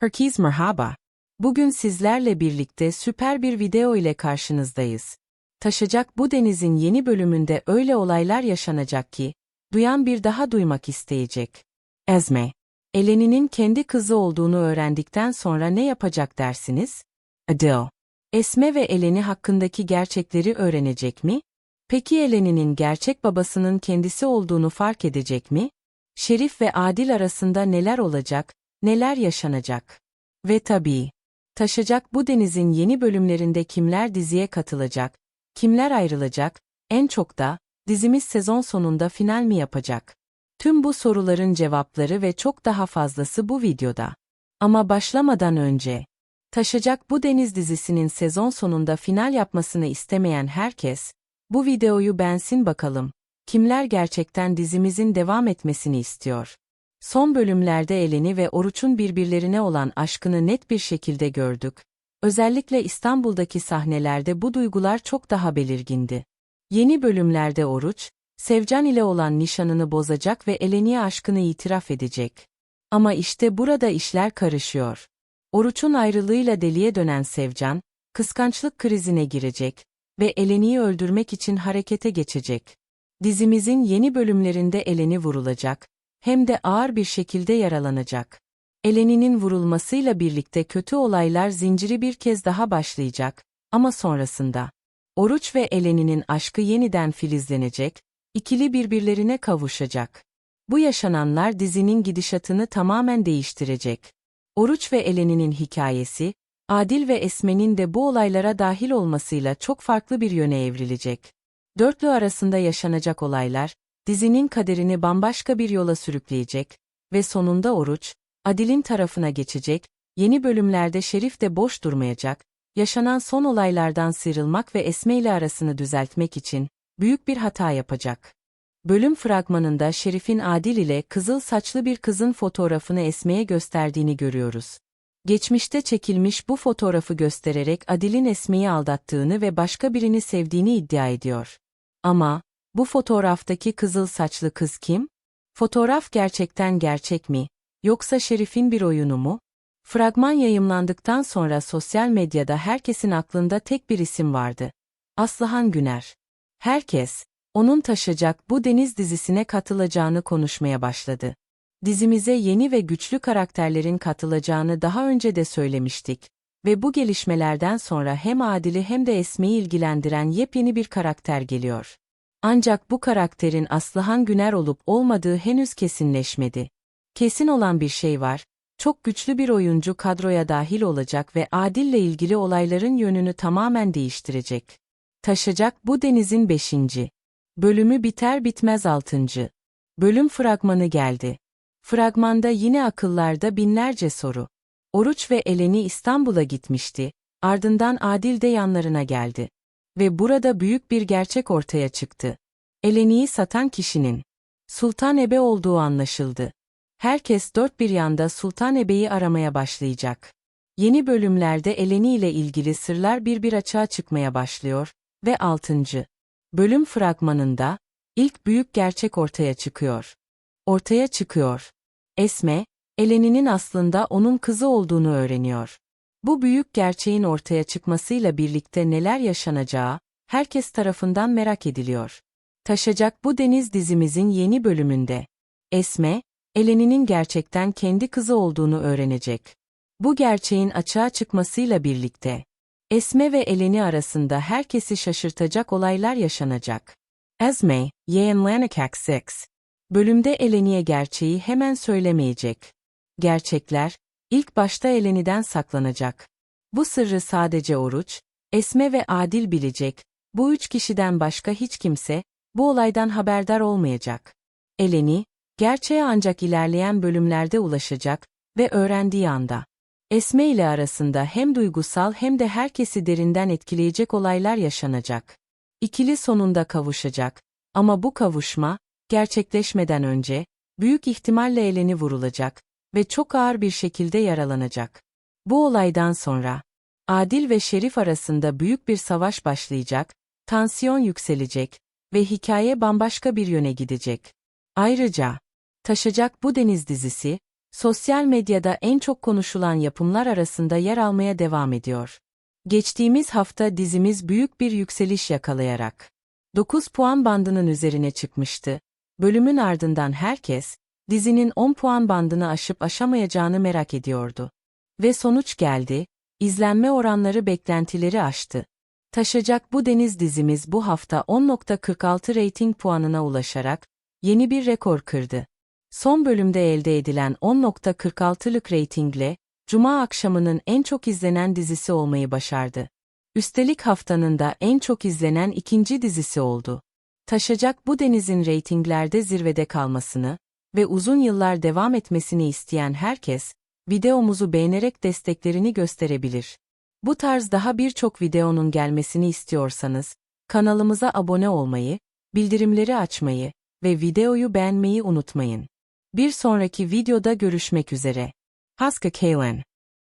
Herkese merhaba. Bugün sizlerle birlikte süper bir video ile karşınızdayız. Taşacak bu denizin yeni bölümünde öyle olaylar yaşanacak ki, duyan bir daha duymak isteyecek. Ezme, Eleni'nin kendi kızı olduğunu öğrendikten sonra ne yapacak dersiniz? Adele, Esme ve Eleni hakkındaki gerçekleri öğrenecek mi? Peki Eleni'nin gerçek babasının kendisi olduğunu fark edecek mi? Şerif ve Adil arasında neler olacak, neler yaşanacak? Ve tabii, taşacak bu denizin yeni bölümlerinde kimler diziye katılacak, kimler ayrılacak, en çok da, dizimiz sezon sonunda final mi yapacak? Tüm bu soruların cevapları ve çok daha fazlası bu videoda. Ama başlamadan önce, Taşacak bu deniz dizisinin sezon sonunda final yapmasını istemeyen herkes, bu videoyu beğensin bakalım. Kimler gerçekten dizimizin devam etmesini istiyor? Son bölümlerde Eleni ve Oruç'un birbirlerine olan aşkını net bir şekilde gördük. Özellikle İstanbul'daki sahnelerde bu duygular çok daha belirgindi. Yeni bölümlerde Oruç, Sevcan ile olan nişanını bozacak ve Eleni'ye aşkını itiraf edecek. Ama işte burada işler karışıyor. Oruç'un ayrılığıyla deliye dönen Sevcan, kıskançlık krizine girecek ve Eleni'yi öldürmek için harekete geçecek. Dizimizin yeni bölümlerinde Eleni vurulacak, hem de ağır bir şekilde yaralanacak. Eleni'nin vurulmasıyla birlikte kötü olaylar zinciri bir kez daha başlayacak ama sonrasında Oruç ve Eleni'nin aşkı yeniden filizlenecek, ikili birbirlerine kavuşacak. Bu yaşananlar dizinin gidişatını tamamen değiştirecek. Oruç ve Eleni'nin hikayesi, Adil ve Esme'nin de bu olaylara dahil olmasıyla çok farklı bir yöne evrilecek. Dörtlü arasında yaşanacak olaylar, dizinin kaderini bambaşka bir yola sürükleyecek ve sonunda Oruç, Adil'in tarafına geçecek, yeni bölümlerde Şerif de boş durmayacak, yaşanan son olaylardan sıyrılmak ve Esme ile arasını düzeltmek için büyük bir hata yapacak. Bölüm fragmanında Şerif'in Adil ile kızıl saçlı bir kızın fotoğrafını Esme'ye gösterdiğini görüyoruz. Geçmişte çekilmiş bu fotoğrafı göstererek Adil'in Esme'yi aldattığını ve başka birini sevdiğini iddia ediyor. Ama, bu fotoğraftaki kızıl saçlı kız kim? Fotoğraf gerçekten gerçek mi? Yoksa Şerif'in bir oyunu mu? Fragman yayımlandıktan sonra sosyal medyada herkesin aklında tek bir isim vardı. Aslıhan Güner. Herkes, onun taşacak bu deniz dizisine katılacağını konuşmaya başladı. Dizimize yeni ve güçlü karakterlerin katılacağını daha önce de söylemiştik ve bu gelişmelerden sonra hem Adil'i hem de Esme'yi ilgilendiren yepyeni bir karakter geliyor. Ancak bu karakterin Aslıhan Güner olup olmadığı henüz kesinleşmedi. Kesin olan bir şey var, çok güçlü bir oyuncu kadroya dahil olacak ve Adil'le ilgili olayların yönünü tamamen değiştirecek. Taşacak bu denizin 5. Bölümü biter bitmez 6. Bölüm fragmanı geldi. Fragmanda yine akıllarda binlerce soru. Oruç ve Eleni İstanbul'a gitmişti, ardından Adil de yanlarına geldi. Ve burada büyük bir gerçek ortaya çıktı. Eleni'yi satan kişinin Sultan Ebe olduğu anlaşıldı. Herkes dört bir yanda Sultan Ebe'yi aramaya başlayacak. Yeni bölümlerde Eleni ile ilgili sırlar bir bir açığa çıkmaya başlıyor ve 6. bölüm fragmanında ilk büyük gerçek ortaya çıkıyor. Ortaya çıkıyor. Esme, Eleni'nin aslında onun kızı olduğunu öğreniyor. Bu büyük gerçeğin ortaya çıkmasıyla birlikte neler yaşanacağı, herkes tarafından merak ediliyor. Taşacak bu deniz dizimizin yeni bölümünde. Esme, Eleni'nin gerçekten kendi kızı olduğunu öğrenecek. Bu gerçeğin açığa çıkmasıyla birlikte, Esme ve Eleni arasında herkesi şaşırtacak olaylar yaşanacak. Esme, Yeğen Lanakak 6. Bölümde Eleni'ye gerçeği hemen söylemeyecek. Gerçekler, ilk başta Eleni'den saklanacak. Bu sırrı sadece Oruç, Esme ve Adil bilecek, bu üç kişiden başka hiç kimse, bu olaydan haberdar olmayacak. Eleni, gerçeğe ancak ilerleyen bölümlerde ulaşacak ve öğrendiği anda. Esme ile arasında hem duygusal hem de herkesi derinden etkileyecek olaylar yaşanacak. İkili sonunda kavuşacak. Ama bu kavuşma, gerçekleşmeden önce, büyük ihtimalle Eleni vurulacak ve çok ağır bir şekilde yaralanacak. Bu olaydan sonra, Adil ve Şerif arasında büyük bir savaş başlayacak, tansiyon yükselecek ve hikaye bambaşka bir yöne gidecek. Ayrıca, Taşacak bu deniz dizisi, Sosyal medyada en çok konuşulan yapımlar arasında yer almaya devam ediyor. Geçtiğimiz hafta dizimiz büyük bir yükseliş yakalayarak 9 puan bandının üzerine çıkmıştı. Bölümün ardından herkes, dizinin 10 puan bandını aşıp aşamayacağını merak ediyordu. Ve sonuç geldi, izlenme oranları beklentileri aştı. Taşacak bu deniz dizimiz bu hafta 10.46 reyting puanına ulaşarak, yeni bir rekor kırdı. Son bölümde elde edilen 10.46'lık reytingle, Cuma akşamının en çok izlenen dizisi olmayı başardı. Üstelik haftanın da en çok izlenen ikinci dizisi oldu. Taşacak bu denizin reytinglerde zirvede kalmasını ve uzun yıllar devam etmesini isteyen herkes, videomuzu beğenerek desteklerini gösterebilir. Bu tarz daha birçok videonun gelmesini istiyorsanız, kanalımıza abone olmayı, bildirimleri açmayı ve videoyu beğenmeyi unutmayın. Bir sonraki videoda görüşmek üzere. Haska Kalen